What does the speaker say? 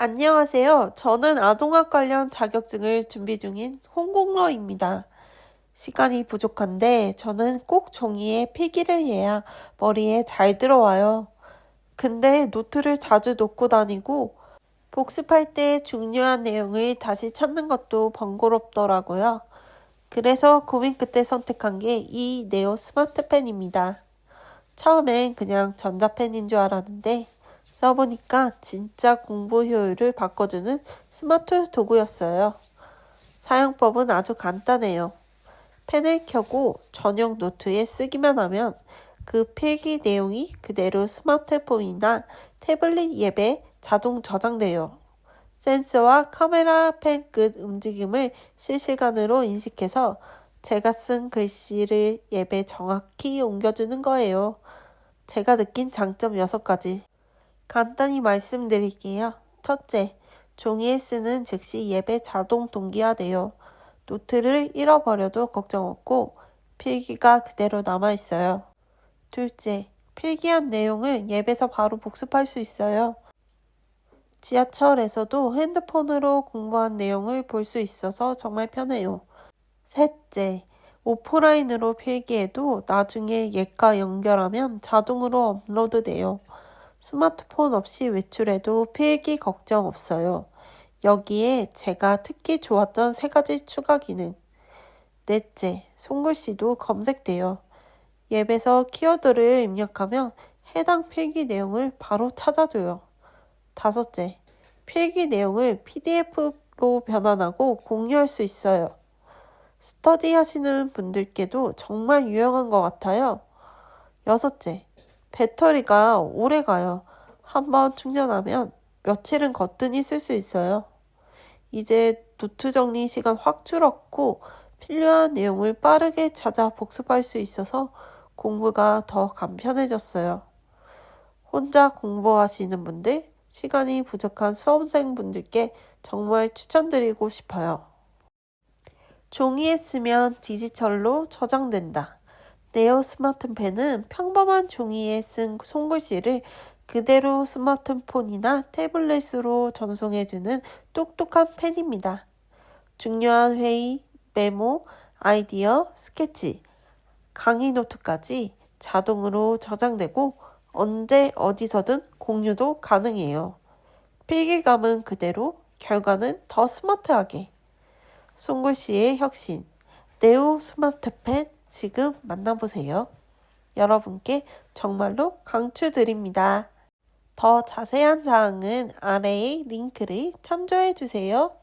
안녕하세요. 저는 아동학 관련 자격증을 준비 중인 홍공러입니다. 시간이 부족한데 저는 꼭 종이에 필기를 해야 머리에 잘 들어와요. 근데 노트를 자주 놓고 다니고 복습할 때 중요한 내용을 다시 찾는 것도 번거롭더라고요. 그래서 고민 끝에 선택한 게 이 네오 스마트펜입니다. 처음엔 그냥 전자펜인 줄 알았는데 써보니까 진짜 공부 효율을 바꿔주는 스마트 도구였어요. 사용법은 아주 간단해요. 펜을 켜고 전용 노트에 쓰기만 하면 그 필기 내용이 그대로 스마트폰이나 태블릿 앱에 자동 저장돼요. 센서와 카메라 펜 끝 움직임을 실시간으로 인식해서 제가 쓴 글씨를 앱에 정확히 옮겨주는 거예요. 제가 느낀 장점 6가지. 간단히 말씀드릴게요. 첫째, 종이에 쓰는 즉시 앱에 자동 동기화돼요. 노트를 잃어버려도 걱정 없고 필기가 그대로 남아 있어요. 둘째, 필기한 내용을 앱에서 바로 복습할 수 있어요. 지하철에서도 핸드폰으로 공부한 내용을 볼 수 있어서 정말 편해요. 셋째, 오프라인으로 필기해도 나중에 앱과 연결하면 자동으로 업로드 돼요. 스마트폰 없이 외출해도 필기 걱정 없어요. 여기에 제가 특히 좋았던 세 가지 추가 기능. 넷째, 손글씨도 검색돼요. 앱에서 키워드를 입력하면 해당 필기 내용을 바로 찾아줘요. 다섯째, 필기 내용을 PDF로 변환하고 공유할 수 있어요. 스터디 하시는 분들께도 정말 유용한 것 같아요. 여섯째, 배터리가 오래 가요. 한번 충전하면 며칠은 거뜬히 쓸 수 있어요. 이제 노트 정리 시간 확 줄었고 필요한 내용을 빠르게 찾아 복습할 수 있어서 공부가 더 간편해졌어요. 혼자 공부하시는 분들, 시간이 부족한 수험생분들께 정말 추천드리고 싶어요. 종이에 쓰면 디지털로 저장된다. 네오 스마트펜은 평범한 종이에 쓴 손글씨를 그대로 스마트폰이나 태블릿으로 전송해주는 똑똑한 펜입니다. 중요한 회의, 메모, 아이디어, 스케치, 강의 노트까지 자동으로 저장되고 언제 어디서든 공유도 가능해요. 필기감은 그대로, 결과는 더 스마트하게. 송글씨의 혁신, 네오 스마트펜 지금 만나보세요. 여러분께 정말로 강추드립니다. 더 자세한 사항은 아래의 링크를 참조해 주세요.